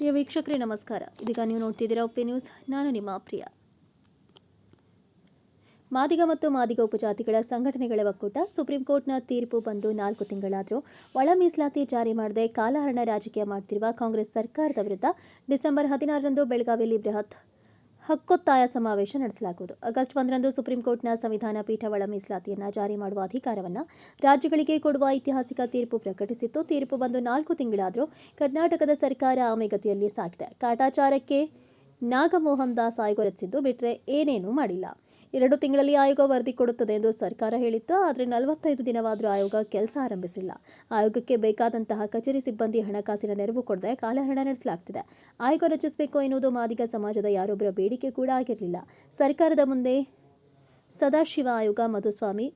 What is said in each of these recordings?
ಪ್ರಿಯ ವೀಕ್ಷಕರೇ, ನಮಸ್ಕಾರ. ಇದೀಗ ನೀವು ನೋಡ್ತಿದ್ದೀರಾ ಒಪ್ಪಿ ನ್ಯೂಸ್. ನಾನು ನಿಮ್ಮ ಪ್ರಿಯ. ಮಾದಿಗ ಮತ್ತು ಮಾದಿಗ ಉಪಜಾತಿಗಳ ಸಂಘಟನೆಗಳ ಒಕ್ಕೂಟ ಸುಪ್ರೀಂ ಕೋರ್ಟ್ನ ತೀರ್ಪು ಬಂದು ನಾಲ್ಕು ತಿಂಗಳಾದರೂ ಒಳ ಮೀಸಲಾತಿ ಜಾರಿ ಮಾಡದೆ ಕಾಲಹರಣ ರಾಜಕೀಯ ಮಾಡುತ್ತಿರುವ ಕಾಂಗ್ರೆಸ್ ಸರ್ಕಾರದ ವಿರುದ್ಧ ಡಿಸೆಂಬರ್ ಹದಿನಾರರಂದು ಬೆಳಗಾವಿಯಲ್ಲಿ ಬೃಹತ್ ಹಕ್ಕೊತ್ತಾಯ ಸಮಾವೇಶ ನಡೆಸಲಾಗುವುದು. ಆಗಸ್ಟ್ ಒಂದರಂದು ಸುಪ್ರೀಂ ಕೋರ್ಟ್ನ ಸಂವಿಧಾನ ಪೀಠ ಒಳ ಮೀಸಲಾತಿಯನ್ನು ಜಾರಿ ಮಾಡುವ ಅಧಿಕಾರವನ್ನು ರಾಜ್ಯಗಳಿಗೆ ಕೊಡುವ ಐತಿಹಾಸಿಕ ತೀರ್ಪು ಪ್ರಕಟಿಸಿತ್ತು. ತೀರ್ಪು ಬಂದು ನಾಲ್ಕು ತಿಂಗಳಾದರೂ ಕರ್ನಾಟಕದ ಸರ್ಕಾರ ಆಮೆಗತಿಯಲ್ಲಿ ಸಾಗಿದೆ. ಕಾಟಾಚಾರಕ್ಕೆ ನಾಗಮೋಹನ್ ದಾಸ್ ಆಯೋಗ ರಚಿಸಿದ್ದು ಬಿಟ್ಟರೆ ಏನೇನೂ ಮಾಡಿಲ್ಲ. ಎರಡು ತಿಂಗಳಲ್ಲಿ ಆಯೋಗ ವರದಿ ಕೊಡುತ್ತದೆ ಎಂದು ಸರ್ಕಾರ ಹೇಳಿತ್ತು, ಆದರೆ ನಲವತ್ತೈದು ದಿನವಾದರೂ ಆಯೋಗ ಕೆಲಸ ಆರಂಭಿಸಿಲ್ಲ. ಆಯೋಗಕ್ಕೆ ಬೇಕಾದಂತಹ ಕಚೇರಿ ಸಿಬ್ಬಂದಿ ಹಣಕಾಸಿನ ನೆರವು ಕೊಡದೆ ಕಾಲಹರಣ ನಡೆಸಲಾಗ್ತಿದೆ. ಆಯೋಗ ರಚಿಸಬೇಕು ಎನ್ನುವುದು ಮಾದಿಗ ಸಮಾಜದ ಯಾರೊಬ್ಬರ ಬೇಡಿಕೆ ಕೂಡ ಆಗಿರಲಿಲ್ಲ. ಸರ್ಕಾರದ ಮುಂದೆ ಸದಾಶಿವ ಆಯೋಗ, ಮಧುಸ್ವಾಮಿ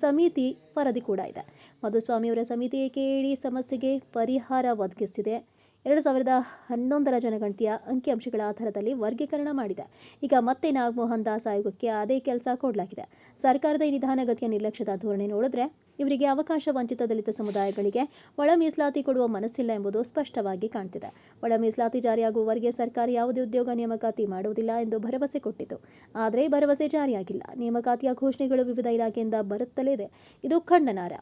ಸಮಿತಿ ವರದಿ ಕೂಡ ಇದೆ. ಮಧುಸ್ವಾಮಿಯವರ ಸಮಿತಿ ಕೇಳಿ ಸಮಸ್ಯೆಗೆ ಪರಿಹಾರ ಒದಗಿಸಿದೆ? ಎರಡು ಸಾವಿರದ ಹನ್ನೊಂದರ ಜನಗಣತಿಯ ಅಂಕಿಅಂಶಗಳ ಆಧಾರದಲ್ಲಿ ವರ್ಗೀಕರಣ ಮಾಡಿದೆ. ಈಗ ಮತ್ತೆ ನಾಗಮೋಹನ್ ದಾಸ್ ಆಯೋಗಕ್ಕೆ ಅದೇ ಕೆಲಸ ಕೊಡಲಾಗಿದೆ. ಸರ್ಕಾರದ ಈ ನಿಧಾನಗತಿಯ ನಿರ್ಲಕ್ಷ್ಯದ ಧೋರಣೆ ನೋಡಿದ್ರೆ ಇವರಿಗೆ ಅವಕಾಶ ವಂಚಿತ ದಲಿತ ಸಮುದಾಯಗಳಿಗೆ ಒಳ ಮೀಸಲಾತಿ ಕೊಡುವ ಮನಸ್ಸಿಲ್ಲ ಎಂಬುದು ಸ್ಪಷ್ಟವಾಗಿ ಕಾಣ್ತಿದೆ. ಒಳ ಮೀಸಲಾತಿ ಜಾರಿಯಾಗುವವರೆಗೆ ಸರ್ಕಾರ ಯಾವುದೇ ಉದ್ಯೋಗ, ನೇಮಕಾತಿ ಮಾಡುವುದಿಲ್ಲ ಎಂದು ಭರವಸೆ ಕೊಟ್ಟಿತು. ಆದರೆ ಭರವಸೆ ಜಾರಿಯಾಗಿಲ್ಲ. ನೇಮಕಾತಿಯ ಘೋಷಣೆಗಳು ವಿವಿಧ ಇಲಾಖೆಯಿಂದ ಬರುತ್ತಲೇ ಇದೆ. ಇದು ಖಂಡನಾರ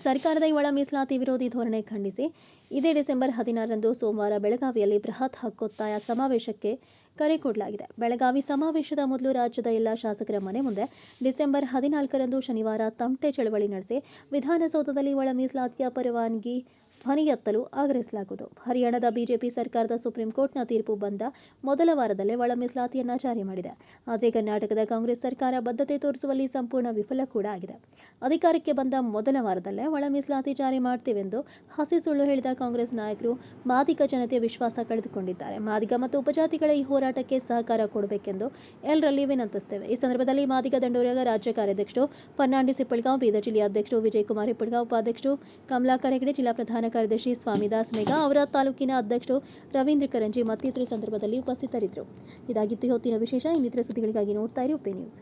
ಸರ್ಕಾರದ ಈ ಒಳ ಮೀಸಲಾತಿ ವಿರೋಧಿ ಧೋರಣೆ ಖಂಡಿಸಿ ಇದೇ ಡಿಸೆಂಬರ್ ಹದಿನಾರರಂದು ಸೋಮವಾರ ಬೆಳಗಾವಿಯಲ್ಲಿ ಬೃಹತ್ ಹಕ್ಕೊತ್ತಾಯ ಸಮಾವೇಶಕ್ಕೆ ಕರೆ ಕೊಡಲಾಗಿದೆ. ಬೆಳಗಾವಿ ಸಮಾವೇಶದ ಮೊದಲು ರಾಜ್ಯದ ಎಲ್ಲ ಶಾಸಕರ ಮನೆ ಮುಂದೆ ಡಿಸೆಂಬರ್ ಹದಿನಾಲ್ಕರಂದು ಶನಿವಾರ ತಮಟೆ ಚಳವಳಿ ನಡೆಸಿ ವಿಧಾನಸೌಧದಲ್ಲಿ ಒಳ ಮೀಸಲಾತಿಯ ಪರವಾನಗಿ ಧ್ವನಿ ಎತ್ತಲು ಆಗ್ರಹಿಸಲಾಗುವುದು. ಹರಿಯಾಣದ ಬಿಜೆಪಿ ಸರ್ಕಾರದ ಸುಪ್ರೀಂ ಕೋರ್ಟ್ನ ತೀರ್ಪು ಬಂದ ಮೊದಲ ವಾರದಲ್ಲೇ ಒಳ ಮೀಸಲಾತಿಯನ್ನ ಜಾರಿ ಮಾಡಿದೆ. ಆದರೆ ಕರ್ನಾಟಕದ ಕಾಂಗ್ರೆಸ್ ಸರ್ಕಾರ ಬದ್ಧತೆ ತೋರಿಸುವಲ್ಲಿ ಸಂಪೂರ್ಣ ವಿಫಲ ಕೂಡ ಆಗಿದೆ. ಅಧಿಕಾರಕ್ಕೆ ಬಂದ ಮೊದಲ ವಾರದಲ್ಲೇ ಒಳ ಮೀಸಲಾತಿ ಜಾರಿ ಮಾಡ್ತೀವೆಂದು ಹಸಿ ಸುಳ್ಳು ಹೇಳಿದ ಕಾಂಗ್ರೆಸ್ ನಾಯಕರು ಮಾದಿಗ ಜನತೆ ವಿಶ್ವಾಸ ಕಳೆದುಕೊಂಡಿದ್ದಾರೆ. ಮಾದಿಗ ಮತ್ತು ಉಪಜಾತಿಗಳ ಈ ಹೋರಾಟಕ್ಕೆ ಸಹಕಾರ ಕೊಡಬೇಕೆಂದು ಎಲ್ಲರಲ್ಲಿ ವಿನಂತಿಸುತ್ತೇವೆ. ಈ ಸಂದರ್ಭದಲ್ಲಿ ಮಾದಿಗ ದಂಡೋರಗ ರಾಜ್ಯ ಕಾರ್ಯಾಧ್ಯಕ್ಷರು ಫರ್ನಾಂಡಿಸ್ ಇಪ್ಪಳ್ಗಾಂವ್ ಬೀದರ್ ಜಿಲ್ಲೆಯ ಅಧ್ಯಕ್ಷರು, ವಿಜಯಕುಮಾರ್ ಇಪ್ಪಳ್ಗಾಂವ್ ಉಪಾಧ್ಯಕ್ಷರು, ಕಮಲಾ ಕರೆಗಡೆ ಜಿಲ್ಲಾ ಪ್ರಧಾನ ಕಾರ್ಯದರ್ಶಿ ಸ್ವಾಮಿದಾಸ್ ಮೇಘ ಅವರ ತಾಲೂಕಿನ ಅಧ್ಯಕ್ಷರು ರವೀಂದ್ರ ಕರಂಜಿ ಮತ್ತಿತರ ಸಂದರ್ಭದಲ್ಲಿ ಉಪಸ್ಥಿತರಿದ್ದರು. ಇದಾಗಿತ್ತು ಇವತ್ತಿನ ವಿಶೇಷ, ಇನ್ನಿತರ ಸುದ್ದಿಗಳಿಗಾಗಿ ನೋಡ್ತಾ ಇರಿ ಉಪೇ ನ್ಯೂಸ್.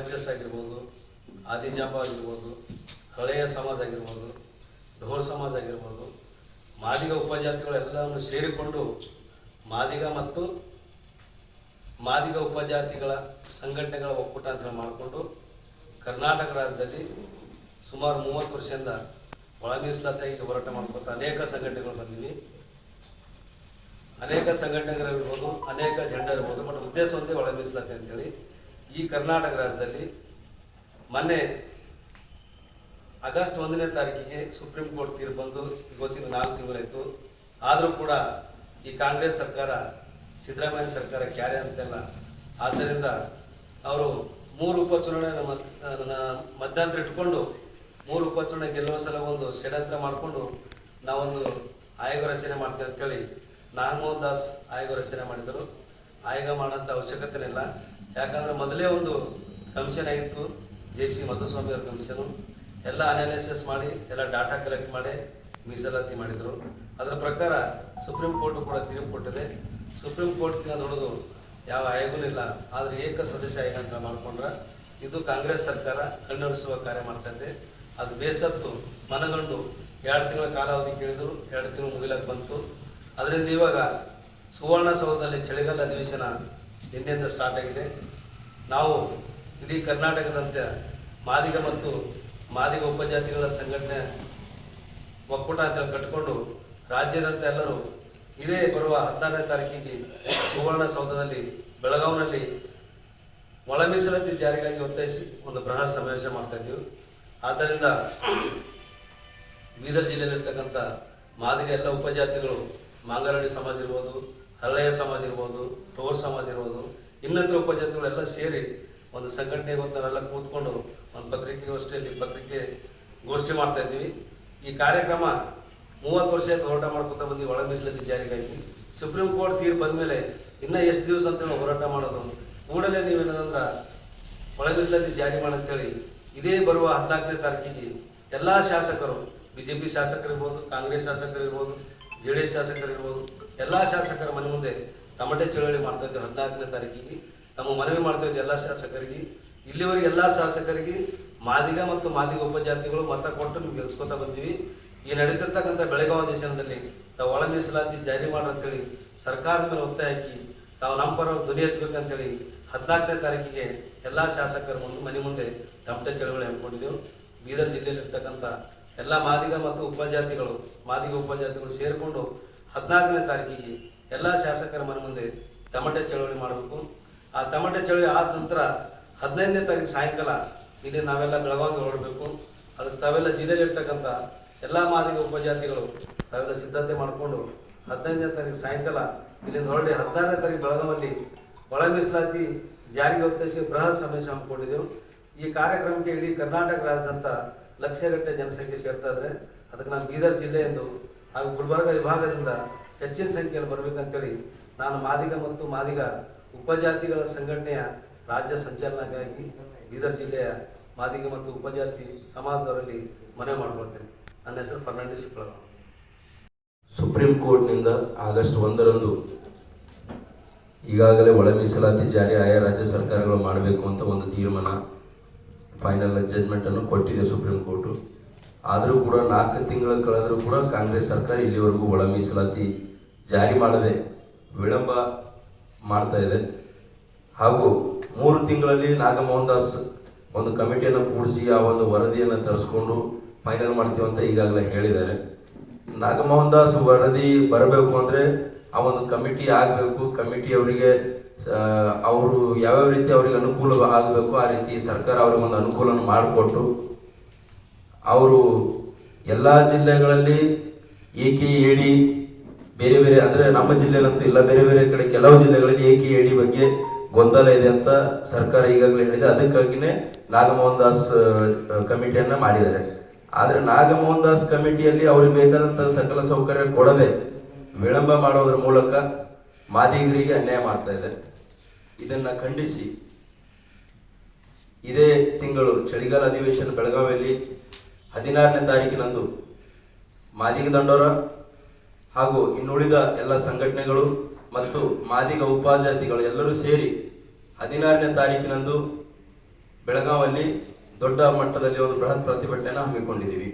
ಎಚ್ ಎಸ್ ಆಗಿರ್ಬೋದು ಆಗಿರ್ಬೋದು, ಹಳೆಯ ಸಮಾಜ ಆಗಿರ್ಬೋದು, ಢೋಲ್ ಸಮಾಜ ಆಗಿರ್ಬೋದು, ಮಾದಿಗ ಉಪಜಾತಿಗಳೆಲ್ಲವನ್ನು ಸೇರಿಕೊಂಡು ಮಾದಿಗ ಮತ್ತು ಮಾದಿಗ ಉಪಜಾತಿಗಳ ಸಂಘಟನೆಗಳ ಒಕ್ಕೂಟ ಅಂತ ಮಾಡಿಕೊಂಡು ಕರ್ನಾಟಕ ರಾಜ್ಯದಲ್ಲಿ ಸುಮಾರು ಮೂವತ್ತು ವರ್ಷದಿಂದ ಒಳ ಹೋರಾಟ ಮಾಡ್ಕೊತ ಅನೇಕ ಸಂಘಟನೆಗಳು ಬಂದಿವೆ. ಅನೇಕ ಸಂಘಟನೆಗಳಿರ್ಬೋದು, ಅನೇಕ ಜೆಂಡ ಇರ್ಬೋದು ಬಟ್ ಉದ್ದೇಶ ಒಂದೇ ಒಳ ಮೀಸಲಾತಿ ಅಂತೇಳಿ ಈ ಕರ್ನಾಟಕ ರಾಜ್ಯದಲ್ಲಿ ಮೊನ್ನೆ ಆಗಸ್ಟ್ ಒಂದನೇ ತಾರೀಕಿಗೆ ಸುಪ್ರೀಂ ಕೋರ್ಟ್ ತೀರ್ಪು ಬಂದು ಇವತ್ತಿಗೆ ನಾಲ್ಕು ತಿಂಗಳಾಯಿತು. ಆದರೂ ಕೂಡ ಈ ಕಾಂಗ್ರೆಸ್ ಸರ್ಕಾರ ಸಿದ್ದರಾಮಯ್ಯ ಸರ್ಕಾರ ಕ್ಯಾರೆ ಅಂತೆಲ್ಲ. ಆದ್ದರಿಂದ ಅವರು ಮೂರು ಉಪಚುನಾವಣೆ ನನ್ನ ಮಧ್ಯಂತರ ಇಟ್ಕೊಂಡು ಮೂರು ಉಪಚುನಾವಣೆ ಗೆಲ್ಲುವ ಸಲ ಒಂದು ಷಡ್ಯಂತ್ರ ಮಾಡಿಕೊಂಡು ನಾವೊಂದು ಆಯೋಗ ರಚನೆ ಮಾಡ್ತೇವೆ ಅಂತೇಳಿ ನಾಗಮೋಹನ್ ದಾಸ್ ಆಯೋಗ ರಚನೆ ಮಾಡಿದರು. ಆಯೋಗ ಮಾಡೋಂಥ ಅವಶ್ಯಕತೆ ಇಲ್ಲ ಯಾಕಂದರೆ ಮೊದಲೇ ಒಂದು ಕಮಿಷನ್ ಆಗಿತ್ತು. ಜೆ ಸಿ ಮಧುಸ್ವಾಮಿ ಅವ್ರ ಕಮಿಷನು. ಎಲ್ಲ ಅನಾಲಿಸಿಸ್ ಮಾಡಿ, ಎಲ್ಲ ಡಾಟಾ ಕಲೆಕ್ಟ್ ಮಾಡಿ ಮೀಸಲಾತಿ ಮಾಡಿದರು. ಅದರ ಪ್ರಕಾರ ಸುಪ್ರೀಂ ಕೋರ್ಟು ಕೂಡ ತೀರ್ಪು ಕೊಟ್ಟಿದೆ. ಸುಪ್ರೀಂ ಕೋರ್ಟ್ಗಿಂತ ದೊಡ್ಡದು ಯಾವ ಆಯೋಗನೂ ಇಲ್ಲ. ಆದರೆ ಏಕ ಸದಸ್ಯ ಆಯೋಗ ಅಂತ ಮಾಡಿಕೊಂಡ್ರೆ ಇದು ಕಾಂಗ್ರೆಸ್ ಸರ್ಕಾರ ಕಣ್ಣೊರೆಸುವ ಕಾರ್ಯ ಮಾಡ್ತಾ ಇದೆ. ಅದು ಬೇಸತ್ತು ಮನಗಂಡು ಎರಡು ತಿಂಗಳ ಕಾಲಾವಧಿ ಕೇಳಿದ್ರು, ಎರಡು ತಿಂಗಳು ಮುಗಿಲಕ್ಕೆ ಬಂತು. ಅದರಿಂದ ಇವಾಗ ಸುವರ್ಣಸೌಧದಲ್ಲಿ ಚಳಿಗಾಲ ಅಧಿವೇಶನ ನಿನ್ನೆಯಿಂದ ಸ್ಟಾರ್ಟ್ ಆಗಿದೆ. ನಾವು ಇಡೀ ಕರ್ನಾಟಕದಂತೆ ಮಾದಿಗ ಮತ್ತು ಮಾದಿಗ ಉಪಜಾತಿಗಳ ಸಂಘಟನೆ ಒಕ್ಕೂಟ ಅಂತ ಕಟ್ಟಿಕೊಂಡು ರಾಜ್ಯದಂತೆ ಎಲ್ಲರೂ ಇದೇ ಬರುವ ಹದಿನಾರನೇ ತಾರೀಕಿಗೆ ಸುವರ್ಣಸೌಧದಲ್ಲಿ ಬೆಳಗಾವಿನಲ್ಲಿ ಒಳ ಮೀಸಲಾತಿ ಜಾರಿಗಾಗಿ ಒತ್ತಾಯಿಸಿ ಒಂದು ಬೃಹತ್ ಸಮಾವೇಶ ಮಾಡ್ತಾ ಇದ್ದೀವಿ. ಆದ್ದರಿಂದ ಬೀದರ್ ಜಿಲ್ಲೆಯಲ್ಲಿರ್ತಕ್ಕಂಥ ಮಾದಿಗ ಎಲ್ಲ ಉಪಜಾತಿಗಳು ಮಾಂಗರಡಿ ಸಮಾಜ ಇರ್ಬೋದು ಹಳೆಯ ಸಮಾಜ ಇರ್ಬೋದು ಟೋರ್ ಸಮಾಜ ಇರ್ಬೋದು, ಇನ್ನಿತರ ಉಪಜಾತಿಗಳೆಲ್ಲ ಸೇರಿ ಒಂದು ಸಂಘಟನೆ ಬಂದು ನಾವೆಲ್ಲ ಕೂತ್ಕೊಂಡು ಒಂದು ಪತ್ರಿಕೆಗೋಷ್ಠಿಯಲ್ಲಿ ಪತ್ರಿಕೆ ಗೋಷ್ಠಿ ಮಾಡ್ತಾ ಇದ್ದೀವಿ. ಈ ಕಾರ್ಯಕ್ರಮ ಮೂವತ್ತು ವರ್ಷ ಆಯ್ತು ಹೋರಾಟ ಮಾಡ್ಕೊತ ಬಂದು ಒಳ ಮೀಸಲಾತಿ ಜಾರಿಗಾಗಿ. ಸುಪ್ರೀಂ ಕೋರ್ಟ್ ತೀರ್ಪು ಬಂದಮೇಲೆ ಇನ್ನೂ ಎಷ್ಟು ದಿವಸ ಅಂತೇಳಿ ಹೋರಾಟ ಮಾಡೋದು. ಕೂಡಲೇ ನೀವೇನಂದ್ರೆ ಒಳ ಮೀಸಲಾತಿ ಜಾರಿ ಮಾಡಂತೇಳಿ ಇದೇ ಬರುವ ಹದಿನಾಲ್ಕನೇ ತಾರೀಕಿಗೆ ಎಲ್ಲ ಶಾಸಕರು ಬಿ ಜೆ ಪಿ ಶಾಸಕರಿರ್ಬೋದು ಕಾಂಗ್ರೆಸ್ ಶಾಸಕರಿರ್ಬೋದು ಜೆ ಡಿ ಎಸ್ ಶಾಸಕರಿರ್ಬೋದು ಎಲ್ಲ ಶಾಸಕರ ಮನೆ ಮುಂದೆ ತಮಟೆ ಚಳವಳಿ ಮಾಡ್ತಾ ಇದ್ದೇವೆ ಹದಿನಾಲ್ಕನೇ ತಾರೀಕಿಗೆ. ತಮ್ಮ ಮನವಿ ಮಾಡ್ತಾ ಇದ್ದೆ ಎಲ್ಲ ಶಾಸಕರಿಗೆ, ಇಲ್ಲಿವರೆಗೆ ಎಲ್ಲ ಶಾಸಕರಿಗೆ ಮಾದಿಗ ಮತ್ತು ಮಾದಿಗ ಉಪಜಾತಿಗಳು ಮತ ಕೊಟ್ಟು ನಿಮ್ಗೆ ಗೆಲ್ಸ್ಕೊತಾ ಬಂದೀವಿ. ಈ ನಡೀತಿರ್ತಕ್ಕಂಥ ಬೆಳಗಾವಿ ದೇಶದಲ್ಲಿ ತಾವು ಒಳ ಮೀಸಲಾತಿ ಜಾರಿ ಮಾಡ್ರಂತೇಳಿ ಸರ್ಕಾರದ ಮೇಲೆ ಒತ್ತಾಯ ಹಾಕಿ ತಾವು ನಮ್ಮ ಪರ ಧ್ವನಿ ಎತ್ತಬೇಕಂತೇಳಿ ಹದಿನಾಲ್ಕನೇ ತಾರೀಕಿಗೆ ಎಲ್ಲ ಶಾಸಕರ ಮುಂದೆ ಮನೆ ಮುಂದೆ ತಮಟೆ ಚಳವಳಿ ಹಮ್ಮಿಕೊಂಡಿದ್ದೆವು. ಬೀದರ್ ಜಿಲ್ಲೆಯಲ್ಲಿರ್ತಕ್ಕಂಥ ಎಲ್ಲ ಮಾದಿಗ ಮತ್ತು ಉಪಜಾತಿಗಳು, ಮಾದಿಗ ಉಪಜಾತಿಗಳು ಸೇರಿಕೊಂಡು ಹದಿನಾಲ್ಕನೇ ತಾರೀಕಿಗೆ ಎಲ್ಲ ಶಾಸಕರ ಮನೆ ಮುಂದೆ ತಮಟೆ ಚಳವಳಿ ಮಾಡಬೇಕು. ಆ ತಮಟೆ ಚಳವಳಿ ಆದ ನಂತರ ಹದಿನೈದನೇ ತಾರೀಕು ಸಾಯಂಕಾಲ ಇಲ್ಲಿ ನಾವೆಲ್ಲ ಬೆಳಗಾವಿಗೆ ಹೊರಡಬೇಕು. ಅದಕ್ಕೆ ತಾವೆಲ್ಲ ಜಿಲ್ಲೆಯಲ್ಲಿರ್ತಕ್ಕಂಥ ಎಲ್ಲ ಮಾದಿಗ ಉಪಜಾತಿಗಳು ತಾವೆಲ್ಲ ಸಿದ್ಧತೆ ಮಾಡಿಕೊಂಡು ಹದಿನೈದನೇ ತಾರೀಕು ಸಾಯಂಕಾಲ, ಇಲ್ಲಿಂದ ಹೊರಡಿ ಹದಿನಾರನೇ ತಾರೀಕು ಬೆಳಗಾವಲ್ಲಿ ಒಳ ಮೀಸಲಾತಿ ಜಾರಿಗೆ ಒತ್ತಾಯಿಸಿ ಬೃಹತ್ ಸಮಾವೇಶ ಹಮ್ಮಿಕೊಂಡಿದ್ದೆವು. ಈ ಕಾರ್ಯಕ್ರಮಕ್ಕೆ ಇಡೀ ಕರ್ನಾಟಕ ರಾಜ್ಯದಂಥ ಲಕ್ಷಗಟ್ಟಲೆ ಜನಸಂಖ್ಯೆ ಸೇರ್ತಾ ಇದ್ರೆ ಅದಕ್ಕೆ ನಾನು ಬೀದರ್ ಜಿಲ್ಲೆಯೆಂದು ಹಾಗೂ ಗುಲ್ಬರ್ಗ ವಿಭಾಗದಿಂದ ಹೆಚ್ಚಿನ ಸಂಖ್ಯೆಯಲ್ಲಿ ಬರಬೇಕಂತೇಳಿ ನಾನು ಮಾದಿಗ ಮತ್ತು ಮಾದಿಗ ಉಪಜಾತಿಗಳ ಸಂಘಟನೆಯ ರಾಜ್ಯ ಸಂಚಾಲನಕ್ಕಾಗಿ ಬೀದರ್ ಜಿಲ್ಲೆಯ ಮಾದಿಗ ಮತ್ತು ಉಪಜಾತಿ ಸಮಾಜದವರಲ್ಲಿ ಮನವಿ ಮಾಡ್ಕೊಳ್ತೇನೆ. ನನ್ನ ಹೆಸರು ಫರ್ನಾಂಡಿಸ್ ಸುಪ್ರೀಂ ಕೋರ್ಟ್ನಿಂದ ಆಗಸ್ಟ್ ಒಂದರಂದು ಈಗಾಗಲೇ ಒಳ ಮೀಸಲಾತಿ ಜಾರಿ ಆಯಾ ರಾಜ್ಯ ಸರ್ಕಾರಗಳು ಮಾಡಬೇಕು ಅಂತ ಒಂದು ತೀರ್ಮಾನ, ಫೈನಲ್ ಜಜ್ಮೆಂಟನ್ನು ಕೊಟ್ಟಿದೆ ಸುಪ್ರೀಂ ಕೋರ್ಟು. ಆದರೂ ಕೂಡ ನಾಲ್ಕು ತಿಂಗಳ ಕಳೆದರೂ ಕೂಡ ಕಾಂಗ್ರೆಸ್ ಸರ್ಕಾರ ಇಲ್ಲಿವರೆಗೂ ಒಳ ಮೀಸಲಾತಿ ಜಾರಿ ಮಾಡದೆ ವಿಳಂಬ ಮಾಡ್ತಾ ಇದೆ. ಹಾಗೂ ಮೂರು ತಿಂಗಳಲ್ಲಿ ನಾಗಮೋಹನ್ ದಾಸ್ ಒಂದು ಕಮಿಟಿಯನ್ನು ಕೂಡಿಸಿ ಆ ಒಂದು ವರದಿಯನ್ನು ತರಿಸ್ಕೊಂಡು ಫೈನಲ್ ಮಾಡ್ತೀವಿ ಅಂತ ಈಗಾಗಲೇ ಹೇಳಿದ್ದಾರೆ. ನಾಗಮೋಹನ್ ದಾಸ್ ವರದಿ ಬರಬೇಕು ಅಂದರೆ ಆ ಒಂದು ಕಮಿಟಿ ಆಗಬೇಕು. ಕಮಿಟಿ ಅವರಿಗೆ ಅವರು ಯಾವ್ಯಾವ ರೀತಿ ಅವರಿಗೆ ಅನುಕೂಲ ಆಗಬೇಕು, ಆ ರೀತಿ ಸರ್ಕಾರ ಅವ್ರಿಗೆ ಒಂದು ಅನುಕೂಲನ ಮಾಡಿಕೊಟ್ಟು ಅವರು ಎಲ್ಲ ಜಿಲ್ಲೆಗಳಲ್ಲಿ ಏಕೆ ಏಡಿ ಬೇರೆ ಬೇರೆ ಅಂದರೆ ನಮ್ಮ ಜಿಲ್ಲೆಯಲ್ಲಂತೂ ಇಲ್ಲ, ಬೇರೆ ಬೇರೆ ಕಡೆ ಕೆಲವು ಜಿಲ್ಲೆಗಳಲ್ಲಿ ಏಕೆ ಏಡಿ ಬಗ್ಗೆ ಗೊಂದಲ ಇದೆ ಅಂತ ಸರ್ಕಾರ ಈಗಾಗಲೇ ಹೇಳಿದೆ. ಅದಕ್ಕಾಗಿನೇ ನಾಗಮೋಹನ್ ದಾಸ್ ಕಮಿಟಿಯನ್ನು ಮಾಡಿದ್ದಾರೆ. ಆದರೆ ನಾಗಮೋಹನ್ ದಾಸ್ ಕಮಿಟಿಯಲ್ಲಿ ಅವ್ರಿಗೆ ಬೇಕಾದಂಥ ಸಕಲ ಸೌಕರ್ಯ ಕೊಡದೆ ವಿಳಂಬ ಮಾಡೋದ್ರ ಮೂಲಕ ಮಾದಿಗರಿಗೆ ಅನ್ಯಾಯ ಮಾಡ್ತಾ ಇದೆ. ಇದನ್ನು ಖಂಡಿಸಿ. ಇದೇ ತಿಂಗಳು ಚಳಿಗಾಲ ಅಧಿವೇಶನ ಬೆಳಗಾವಿಯಲ್ಲಿ ಹದಿನಾರನೇ ತಾರೀಕಿನಂದು ಮಾದಿಗ ದಂಡೋರ ಹಾಗೂ ಇನ್ನುಳಿದ ಎಲ್ಲ ಸಂಘಟನೆಗಳು ಮತ್ತು ಮಾದಿಗ ಉಪಜಾತಿಗಳು ಎಲ್ಲರೂ ಸೇರಿ ಹದಿನಾರನೇ ತಾರೀಕಿನಂದು ಬೆಳಗಾವಲ್ಲಿ ದೊಡ್ಡ ಮಟ್ಟದಲ್ಲಿ ಒಂದು ಬೃಹತ್ ಪ್ರತಿಭಟನೆಯನ್ನು ಹಮ್ಮಿಕೊಂಡಿದ್ದೀವಿ.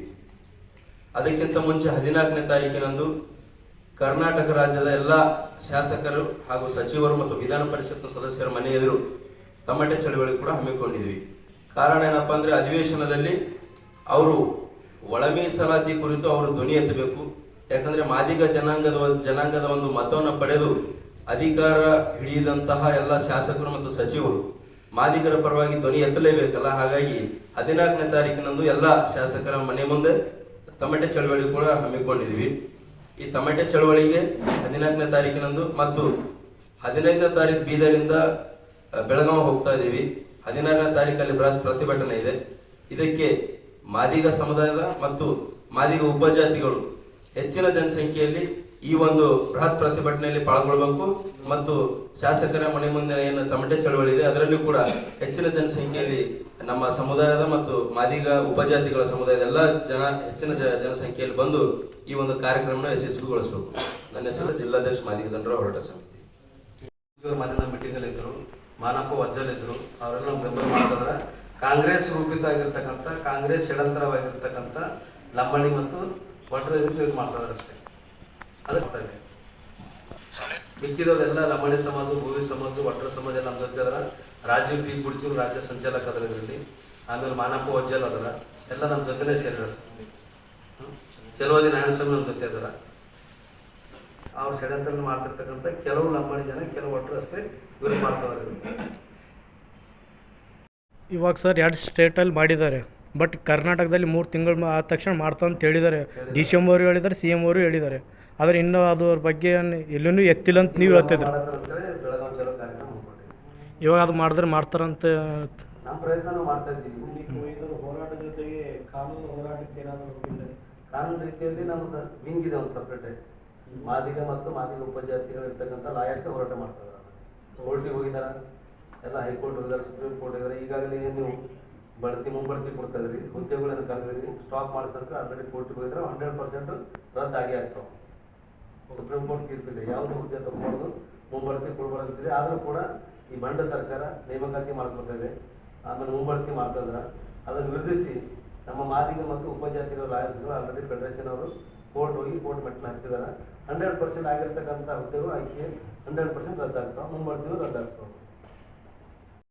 ಅದಕ್ಕಿಂತ ಮುಂಚೆ ಹದಿನಾಲ್ಕನೇ ತಾರೀಕಿನಂದು ಕರ್ನಾಟಕ ರಾಜ್ಯದ ಎಲ್ಲ ಶಾಸಕರು ಹಾಗೂ ಸಚಿವರು ಮತ್ತು ವಿಧಾನ ಪರಿಷತ್ನ ಸದಸ್ಯರ ಮನೆ ಎದುರು ತಮಟೆ ಚಳುವಳಿ ಕೂಡ ಹಮ್ಮಿಕೊಂಡಿದ್ವಿ ಕಾರಣ ಏನಪ್ಪಾ ಅಂದ್ರೆ ಅಧಿವೇಶನದಲ್ಲಿ ಅವರು ಒಳ ಮೀಸಲಾತಿ ಕುರಿತು ಅವರು ಧ್ವನಿ ಎತ್ತಬೇಕು. ಯಾಕಂದ್ರೆ ಮಾದಿಗ ಜನಾಂಗದ ಜನಾಂಗದ ಒಂದು ಮತವನ್ನು ಪಡೆದು ಅಧಿಕಾರ ಹಿಡಿಯದಂತಹ ಎಲ್ಲ ಶಾಸಕರು ಮತ್ತು ಸಚಿವರು ಮಾದಿಗರ ಪರವಾಗಿ ಧ್ವನಿ ಎತ್ತಲೇಬೇಕಲ್ಲ? ಹಾಗಾಗಿ ಹದಿನಾಲ್ಕನೇ ತಾರೀಕಿನಂದು ಎಲ್ಲ ಶಾಸಕರ ಮನೆ ಮುಂದೆ ತಮಟೆ ಚಳವಳಿ ಕೂಡ ಹಮ್ಮಿಕೊಂಡಿದ್ವಿ. ಈ ತಮಟೆ ಚಳವಳಿಗೆ ಹದಿನಾಲ್ಕನೇ ತಾರೀಕಿನಂದು ಮತ್ತು ಹದಿನೈದನೇ ತಾರೀಕು ಬೀದರಿಂದ ಬೆಳಗಾವಿ ಹೋಗ್ತಾ ಇದ್ದೀವಿ. ಹದಿನಾರನೇ ತಾರೀಕಲ್ಲಿ ಪ್ರತಿಭಟನೆ ಇದೆ. ಇದಕ್ಕೆ ಮಾದಿಗ ಸಮುದಾಯದ ಮತ್ತು ಮಾದಿಗ ಉಪಜಾತಿಗಳು ಹೆಚ್ಚಿನ ಜನಸಂಖ್ಯೆಯಲ್ಲಿ ಈ ಒಂದು ಬೃಹತ್ ಪ್ರತಿಭಟನೆಯಲ್ಲಿ ಪಾಲ್ಗೊಳ್ಬೇಕು ಮತ್ತು ಶಾಸಕರ ಮನೆ ಮುಂದೆ ಏನು ತಮಟೆ ಚಳವಳಿ ಇದೆ ಅದರಲ್ಲೂ ಕೂಡ ಹೆಚ್ಚಿನ ಜನಸಂಖ್ಯೆಯಲ್ಲಿ ನಮ್ಮ ಸಮುದಾಯದ ಮತ್ತು ಮಾದಿಗ ಉಪಜಾತಿಗಳ ಸಮುದಾಯದ ಎಲ್ಲ ಜನ, ಹೆಚ್ಚಿನ ಜನಸಂಖ್ಯೆಯಲ್ಲಿ ಬಂದು ಈ ಒಂದು ಕಾರ್ಯಕ್ರಮನ ಯಶಸ್ವಿಗೊಳಿಸಬೇಕು. ನನ್ನ ಹೆಸರು ಜಿಲ್ಲಾಧ್ಯಕ್ಷ ಮಾದಿಗ ದಂಡರ ಹೊರಟ ಸಮಿತಿ. ಮನೆಯ ಮಾನಪ್ಪ ವಜ್ಜಲ್ ಇದ್ರು ಅವರೆಲ್ಲ ಮೆಂಬರ್ ಮಾಡಿದ್ರೆ ಕಾಂಗ್ರೆಸ್ ರೂಪಿತ ಆಗಿರ್ತಕ್ಕಂಥ, ಕಾಂಗ್ರೆಸ್ ಷಡಂತರವಾಗಿರ್ತಕ್ಕಂಥ ಲಂಬಾಣಿ ಮತ್ತು ಒಟ್ಟರು ಇದು ಮಾಡ್ತಿದ್ದಾರೆ ಅಷ್ಟೇ. ಅದಕ್ಕೆ ಮಿಕ್ಕಿದವರೆಲ್ಲ ಲಂಬಾಣಿ ಸಮಾಜ ಭೂಮಿ ಸಮಾಜ ಒಟ್ಟರ ಸಮಾಜ ಎಲ್ಲ ಜೊತೆ ಅದರ. ರಾಜೀವ್ ಟಿ ಗುಡ್ಜೂರು ರಾಜ್ಯ ಸಂಚಾಲಕ ಅದರ ಇದರಲ್ಲಿ. ಆಮೇಲೆ ಮಾನಪ್ಪ ಒಜ್ಜಲ್ ಅದರ. ಎಲ್ಲ ನಮ್ಮ ಜೊತೆನೇ ಸೇರಿದ್ರು. ಚಲೋದಿ ನಾರಾಯಣಸ್ವಾಮಿ ನಮ್ಮ ಜೊತೆ ಅದರ ಅವ್ರು ಷಡ್ಯಂತ್ರ ಮಾಡ್ತಿರ್ತಕ್ಕಂಥ ಕೆಲವು ಲಂಬಾಣಿ ಜನ ಕೆಲವು ಒಟ್ಟರು ಅಷ್ಟೇ ಇವ್ರು ಮಾಡ್ತಾರೆ. ಇವಾಗ ಸರ್ ಎರಡು ಸ್ಟೇಟಲ್ಲಿ ಮಾಡಿದ್ದಾರೆ. ಬಟ್ ಕರ್ನಾಟಕದಲ್ಲಿ ಮೂರು ತಿಂಗಳು ಆದ ತಕ್ಷಣ ಮಾಡ್ತಾ ಅಂತ ಹೇಳಿದ್ದಾರೆ. ಡಿ ಸಿ ಎಂ ಅವರು ಹೇಳಿದ್ದಾರೆ ಸಿ ಎಂ ಅವರು ಹೇಳಿದ್ದಾರೆ. ಆದರೆ ಇನ್ನೂ ಅದ್ರ ಬಗ್ಗೆ ಎಲ್ಲೂ ಎತ್ತಿಲ್ಲ ಅಂತ ನೀವು ಹೇಳ್ತಿದ್ರು ಇವಾಗ ಅದು ಮಾಡಿದ್ರೆ ಮಾಡ್ತಾರಂತ ನಮ್ಮ ಪ್ರಯತ್ನ ಮಾಡ್ತಾ ಇದ್ದೀವಿ. ಹೋರಾಟದ ಜೊತೆಗೆ ಕಾನೂನು ಹೋರಾಟಕ್ಕೆ ಕಾನೂನು ರೀತಿಯಲ್ಲಿ ನಮ್ದು ವಿಂಗ್ ಒಂದು ಸಪ್ರೇಟ್ ಮಾದಿಗ ಮತ್ತು ಮಾದಿಗ ಉಪಜಾತಿಗಳು ಇರ್ತಕ್ಕಂಥ ಲಾಯರ್ಸ್ ಹೋರಾಟ ಮಾಡ್ತಾರೆ. ಕೋರ್ಟಿಗೆ ಹೋಗಿದಾರ, ಎಲ್ಲ ಹೈಕೋರ್ಟ್ ಹೋಗಿದ್ದಾರೆ ಸುಪ್ರೀಂ ಕೋರ್ಟ್ ಹೋಗಿದ್ದಾರೆ ಈಗಾಗಲೇ ನೀವು ಬಡ್ತಿ ಮುಂಬಡ್ತಿ ಕೊಡ್ತಾ ಇದ್ರಿ ಹುದ್ದೆಗಳನ್ನು ಕರೆದಿದ್ರಿ ಸ್ಟಾಕ್ ಮಾಡಿಸಂದ್ರೆ ಆಲ್ರೆಡಿ ಕೋರ್ಟಿಗೆ ಹೋಗಿದ್ರೆ ಹಂಡ್ರೆಡ್ ಪರ್ಸೆಂಟ್ ರದ್ದು ಆಗಿ ಆಗ್ತಾವೆ ಸುಪ್ರೀಂ ಕೋರ್ಟ್ ತೀರ್ಪಿದೆ. ಯಾವುದು ಹುದ್ದೆ ತಗೊಬಾರ್ದು ಮುಂಬಡ್ತಿ ಕೊಡ್ಬಾರ್ದಿದೆ ಆದರೂ ಕೂಡ ಈ ಬಂಡ ಸರ್ಕಾರ ನೇಮಕಾತಿ ಮಾಡ್ಕೊತಾ ಇದೆ. ಆಮೇಲೆ ಮುಂಬಡ್ತಿ ಮಾಡ್ತಾ ಇದ್ರ. ಅದನ್ನು ವಿರೋಧಿಸಿ ನಮ್ಮ ಮಾದಿಗ ಮತ್ತು ಉಪಜಾತಿಗಳ ಲಾಯರ್ಸ್ಗಳು ಆಲ್ರೆಡಿ ಫೆಡರೇಷನ್ ಅವರು ಕೋರ್ಟ್ ಹೋಗಿ ಕೋರ್ಟ್ ಮೆಟ್ಟಿನ ಹಾಕ್ತಿದ್ದಾರೆ ಹಂಡ್ರೆಡ್ ಪರ್ಸೆಂಟ್ ಆಗಿರ್ತಕ್ಕಂಥ ಹುದ್ದೆಗಳು ಆಯ್ಕೆ ಹಂಡ್ರೆಡ್ ಪರ್ಸೆಂಟ್ ರದ್ದಾಗ್ತಾವೆ. ಮುಂಬರ್ತಿಗಳು ರದ್ದಾಗ್ತಾವೆ.